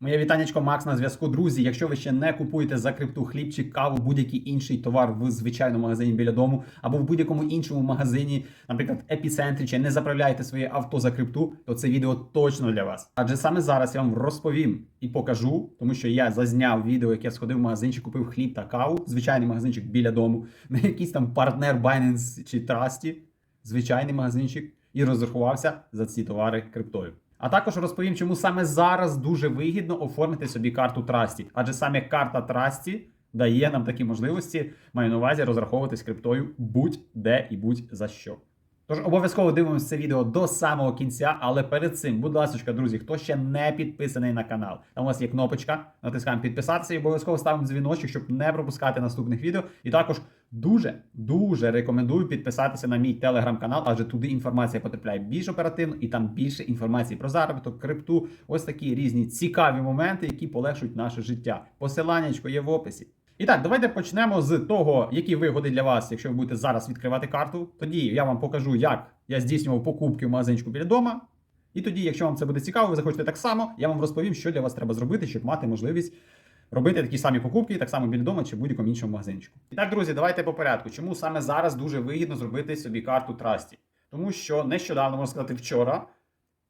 Моє вітанечко Макс на зв'язку. Друзі, якщо ви ще не купуєте за крипту хлібчик, каву, будь-який інший товар в звичайному магазині біля дому або в будь-якому іншому магазині, наприклад, епіцентрі, чи не заправляєте своє авто за крипту, то це відео точно для вас. Адже саме зараз я вам розповім і покажу, тому що я зазняв відео, як я сходив в магазинчик, купив хліб та каву, звичайний магазинчик біля дому, не якийсь там партнер Binance чи Trusty, звичайний магазинчик, і розрахувався за ці товари криптою. А також розповім, чому саме зараз дуже вигідно оформити собі карту Трасті, адже саме карта Трасті дає нам такі можливості, маю на увазі розраховуватись криптою будь-де і будь-за що. Тож обов'язково дивимося це відео до самого кінця, але перед цим, будь ласка, друзі, хто ще не підписаний на канал, там у вас є кнопочка, натискаємо підписатися і обов'язково ставимо дзвіночок, щоб не пропускати наступних відео. І також дуже дуже рекомендую підписатися на мій телеграм-канал, адже туди інформація потрапляє більш оперативно і там більше інформації про заробіток, крипту, ось такі різні цікаві моменти, які полегшують наше життя. Посиланнячко є в описі. І так, давайте почнемо з того, які вигоди для вас, якщо ви будете зараз відкривати карту. Тоді я вам покажу, як я здійснював покупки в магазинчику біля дома. І тоді, якщо вам це буде цікаво, ви захочете так само, я вам розповім, що для вас треба зробити, щоб мати можливість робити такі самі покупки, так само біля дома чи будь-якому іншому магазинчику. І так, друзі, давайте по порядку. Чому саме зараз дуже вигідно зробити собі карту Трасті? Тому що нещодавно, можна сказати, вчора.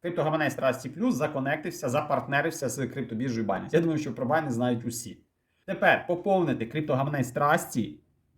Криптогаманець Trusty Plus законектився, запартнерився з криптобіржею Binance. Я думаю, що про Binance знають усі. Тепер поповнити криптогаманець Trusty,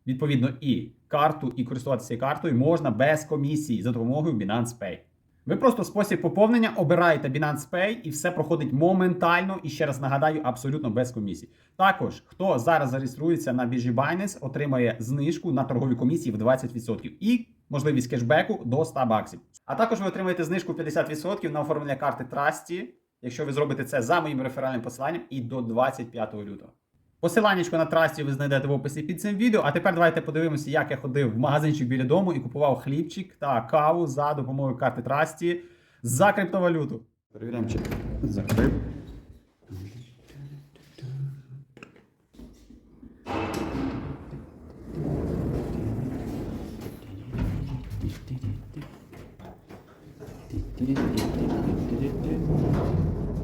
відповідно, і карту, і користуватися картою можна без комісії за допомогою Binance Pay. Ви просто спосіб поповнення обираєте Binance Pay і все проходить моментально і ще раз нагадаю, абсолютно без комісії. Також, хто зараз зареєструється на біржі Binance, отримає знижку на торгові комісії в 20% і можливість кешбеку до 100 баксів. А також ви отримаєте знижку 50% на оформлення карти Trusty, якщо ви зробите це за моїм реферальним посиланням і до 25 лютого. Посиланнячко на трасті ви знайдете в описі під цим відео. А тепер давайте подивимося, як я ходив в магазинчик біля дому і купував хлібчик та каву за допомогою карти Трасті за криптовалюту. Перевіряємо, чи закрив.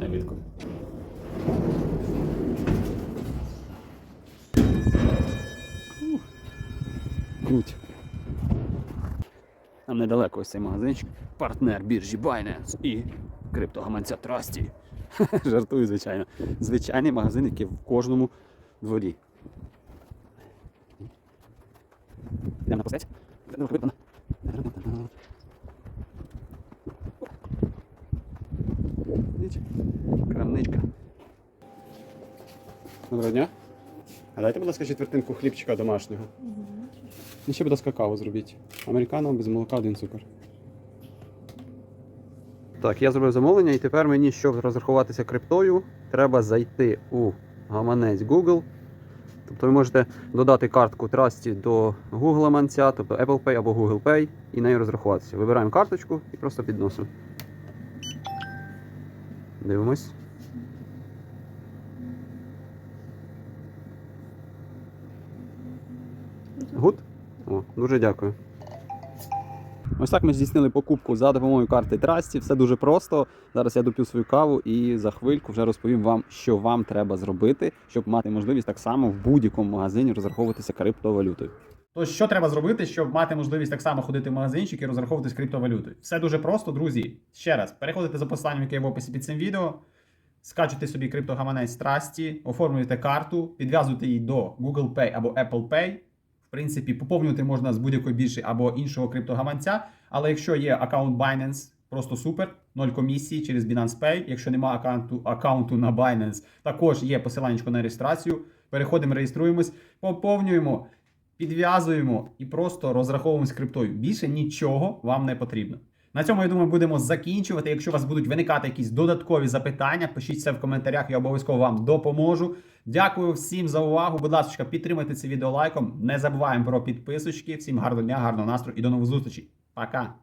Невідко. Круть. Нам недалеко ось цей магазинчик. Партнер біржі Binance і криптогаманця Трасті. Жартую, звичайно. Звичайний магазин, який в кожному дворі. Йдемо на постець. Крамничка. Доброго дня. А дайте, будь ласка, четвертинку хлібчика домашнього. І ще, будь ласка, каву зробіть. Американо без молока, один цукор. Так, я зробив замовлення, і тепер мені, щоб розрахуватися криптою, треба зайти у гаманець Google. Тобто ви можете додати картку Trusty до Google манця, тобто Apple Pay або Google Pay, і нею розрахуватися. Вибираємо карточку і просто підносимо. Дивимось. Гуд? О, дуже дякую. Ось так ми здійснили покупку за допомогою карти Трасті. Все дуже просто. Зараз я доп'ю свою каву і за хвильку вже розповім вам, що вам треба зробити, щоб мати можливість так само в будь-якому магазині розраховуватися криптовалютою. Тож, що треба зробити, щоб мати можливість так само ходити в магазинчик і розраховуватись криптовалютою? Все дуже просто, друзі. Ще раз, переходите за посиланням, яке є в описі під цим відео. Скачуйте собі криптогаманець Трасті, оформлюєте карту, підв'язуєте її до Google Pay або Apple Pay. В принципі, поповнювати можна з будь-якої біржі або іншого криптогаманця. Але якщо є аккаунт Binance, просто супер, ноль комісії через Binance Pay. Якщо немає аккаунту, аккаунту на Binance, також є посилання на реєстрацію. Переходимо, реєструємось, поповнюємо, підв'язуємо і просто розраховуємось криптою. Більше нічого вам не потрібно. На цьому, я думаю, будемо закінчувати. Якщо у вас будуть виникати якісь додаткові запитання, пишіть це в коментарях, я обов'язково вам допоможу. Дякую всім за увагу. Будь ласка, підтримайте це відео лайком. Не забуваємо про підписочки. Всім гарного дня, гарного настрою і до нових зустрічей. Пока!